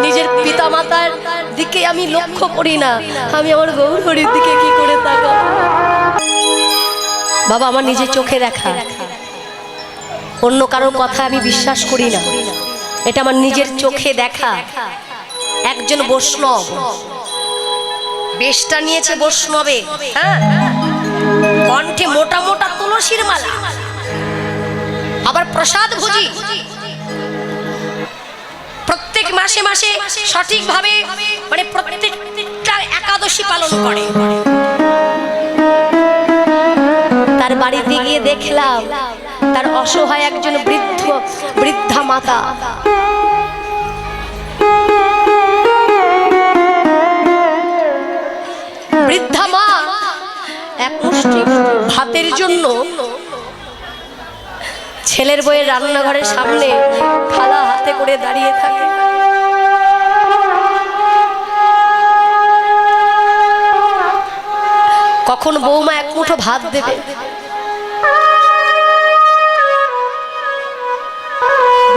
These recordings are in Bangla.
নিজের পিতা মাতার দিকে আমি লক্ষ্য করি না। আমি আমার গৌরহরির দিকে কি করে তাকাবো? বাবা, আমার নিজের চোখে দেখা। অন্য কারোর কথা আমি বিশ্বাস করি না। এটা আমার নিজের চোখে দেখা। একজন বৈষ্ণব। বেশটা নিয়েছে বৈষ্ণবে হ্যাঁ? কণ্ঠে মোটা মোটা তুলসীর মালা। আবার প্রসাদ ভুজি। মাসে মাসে সঠিকভাবে মানে প্রত্যেকটা একাদশী পালন করে। তার বাড়িতে গিয়ে দেখলাম তার অসহায় একজন বৃদ্ধ, বৃদ্ধা মাতা। বৃদ্ধা মা, এক মুষ্টি ভাতের জন্য ছেলের বইয়ের রান্নাঘরের সামনে খালা হাতে করে দাঁড়িয়ে থাকে। কখন বৌমা এক মুঠো ভাত দেবে।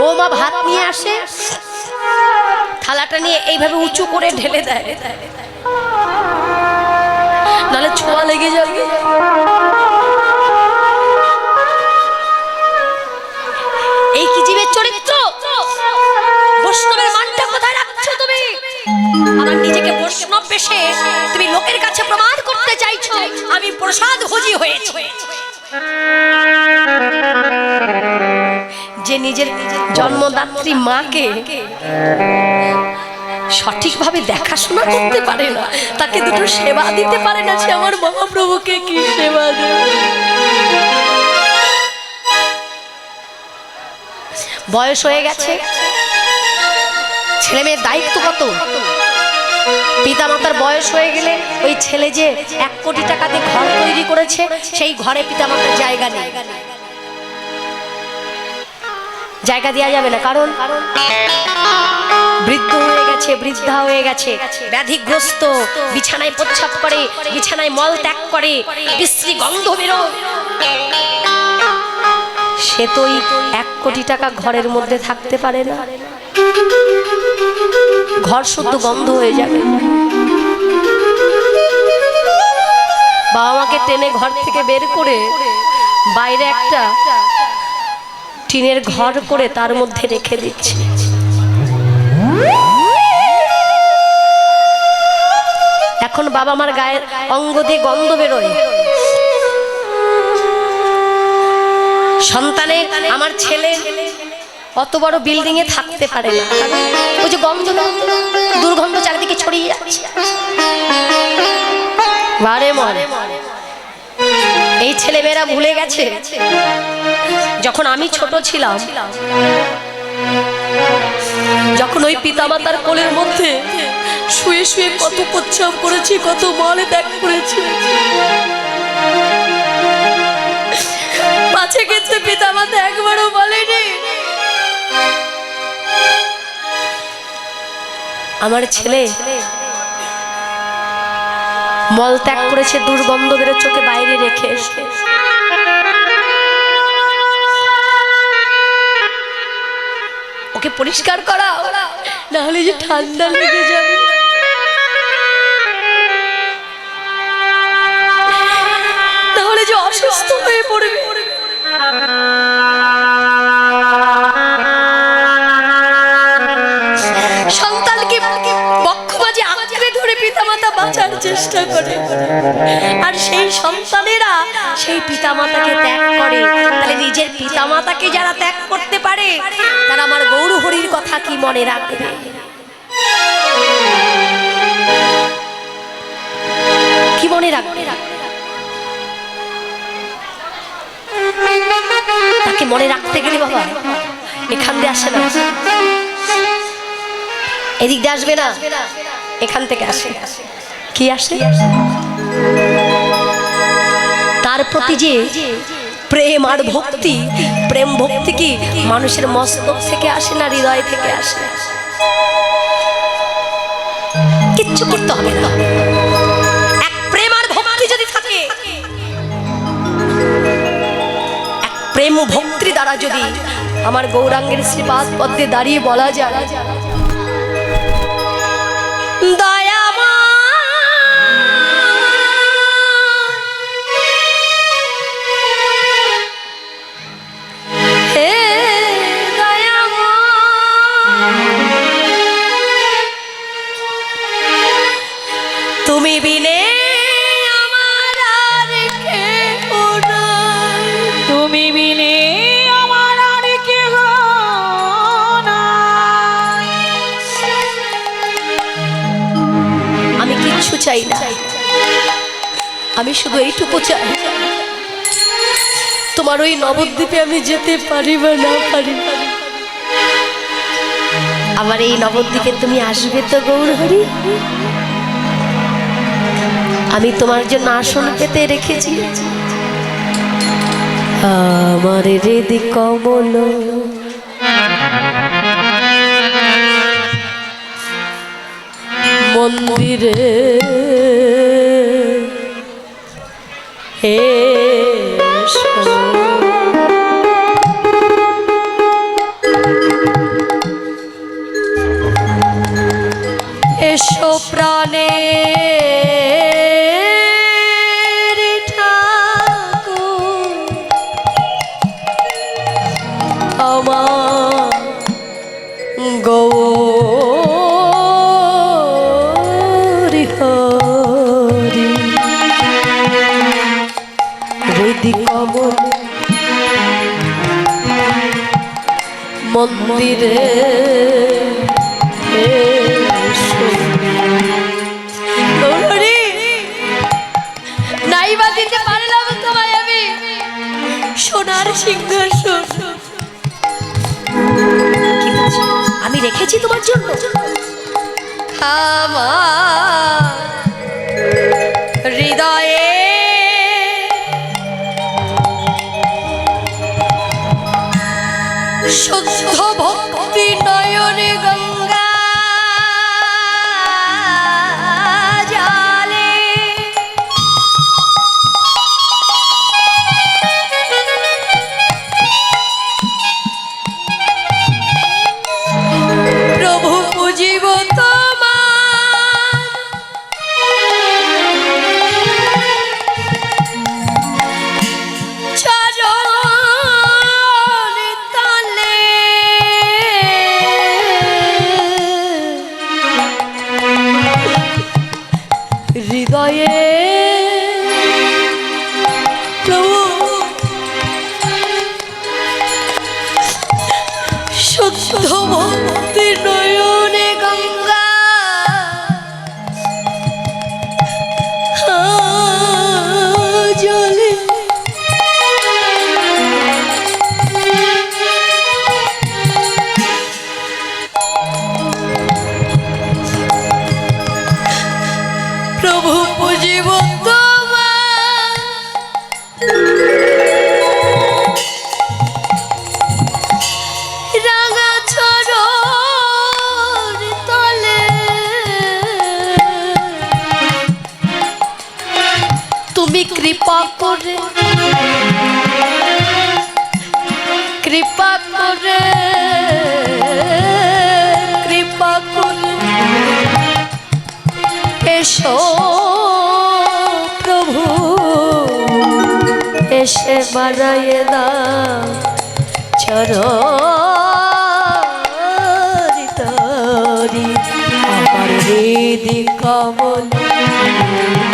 বৌমা ভাত নিয়ে আসে, থালাটা নিয়ে এইভাবে উঁচু করে ঢেলে দেয়। নাহলে ছোঁয়া লেগে যাবে এই কি জীবের চরিত্র? বৈষ্ণবের মানটা কোথায় রাখছো তুমি? আমার নিজেকে বৈষ্ণব বেশে তুমি লোকের কাছে প্রমাণ করতে চাইছো? আমি প্রসাদ ভোজি হয়েছি। যে নিজের জন্মদাত্রী মাকে সঠিকভাবে দেখাশোনা করতে পারে না, তাকে দুটো সেবা দিতে পারে না, সে আমার মহাপ্রভুকে কি সেবা বয়স হয়ে গেছে। ছেলে মেয়ের দায়িত্ব কত? পিতা মাতার বয়স হয়ে গেলে ওই ছেলে যে এক কোটি টাকাতে ঘর তৈরি করেছে, সেই ঘরে পিতা মাতার জায়গা নেই। জায়গা দেওয়া যাবে না, কারণ বৃদ্ধ হয়ে গেছে, বৃদ্ধা হয়ে গেছে। ব্যাধিগ্রস্ত, বিছানায় প্রচ্ছাপ করে, বিছানায় মল ত্যাগ করে, বিশ্রী গন্ধ সে তো এক কোটি টাকা ঘরের মধ্যে থাকতে পারে না। ঘর শুদ্ধ গন্ধ হয়ে যাবে। বাবা মাকে টেনে ঘর থেকে বের করে বাইরে একটা টিনের ঘর করে তার মধ্যে রেখে দিচ্ছে। এখন বাবা মার গায়ের অঙ্গ দিয়ে গন্ধ বেরোয়। সন্তানে, আমার ছেলে অত বড় বিল্ডিং এ থাকতে পারে না। ওই যে গন্ধ দুর্গন্ধ চারিদিকে ছড়িয়ে যাচ্ছে। বারে মরে এই ছেলেমেয়েরা ভুলে গেছে, যখন আমি ছোট ছিলাম, যখন ওই পিতামাতার কোলের মধ্যে শুয়ে শুয়ে কত প্রচ্ছাপ করেছি, কত মলে ত্যাগ করেছি। পাছে ক্ষেত্রে পিতামাতা একবারও বলেনি আমার ছেলে মল ত্যাগ করেছে দুর্গন্ধ বেরো চোখে বাইরে রেখে। ওকে পরিষ্কার করা না হলে যে ঠান্ডা লেগে যাবে। তাহলে যে অসুস্থ হয়ে পড়বে। চেষ্টা করে। আর সেই সন্তানেরা সেই পিতামাতাকে ত্যাগ করে। তাহলে নিজের পিতামাতাকে যারা ত্যাগ করতে পারে, তারা আমার গৌরহরির কথা কি মনে রাখবে? কি মনে রাখবে? তাকে মনে রাখতে গেলে বাবা, এখান দিয়ে আসে না। এদিক দিয়ে আসবে না, এখান থেকে আসে। কি আসে? তার প্রতি যে প্রেম আর ভক্তি। প্রেম ভক্তি কি মানুষের মস্তক থেকে আসে না হৃদয় থেকে আসে? কিচ্ছু করতে হবে না। এক প্রেম আর ভক্তি যদি থাকে এক প্রেম ও ভক্তি দ্বারা যদি আমার গৌরাঙ্গের শ্রীপাদ পদ্মে দাঁড়িয়ে বলা যায় চাই না। আমি শুধু এইটুকু চাই। তোমার ওই নবদ্বীপে আমি যেতে পারি বা না পারি আমার এই নবদ্বীপে তুমি আসবে তো গৌরহরি। আমি তোমার জন্য আসন পেতে রেখেছি। আমার হৃদি কমল। মন্দিরে এসো। হৃদি কমল মন্দিরে নাইবা দিতে পারলাম তোমায় আমি। সোনার সিংহাসন। আমি রেখেছি তোমার জন্য। আমার নয়নে গঙ্গা শুদ্ধ তুমি কৃপা করে কৃপা করে কৃপা করে। এসো প্রভু, এসে বাড়াইয়ে দাও চরি তরি আমার হৃদি কমল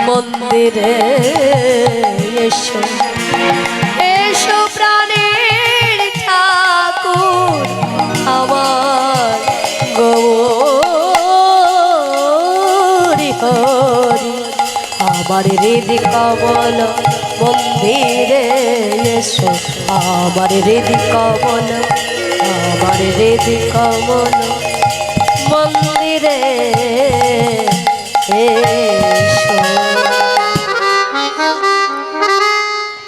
মন্দিরে এসো। এসো প্রাণের ঠাকুর আমার গৌরি হরি। আমার হৃদি কমল মন্দিরে এসো। আমার হৃদি কমল আমার হৃদি কমল মন্দিরে এ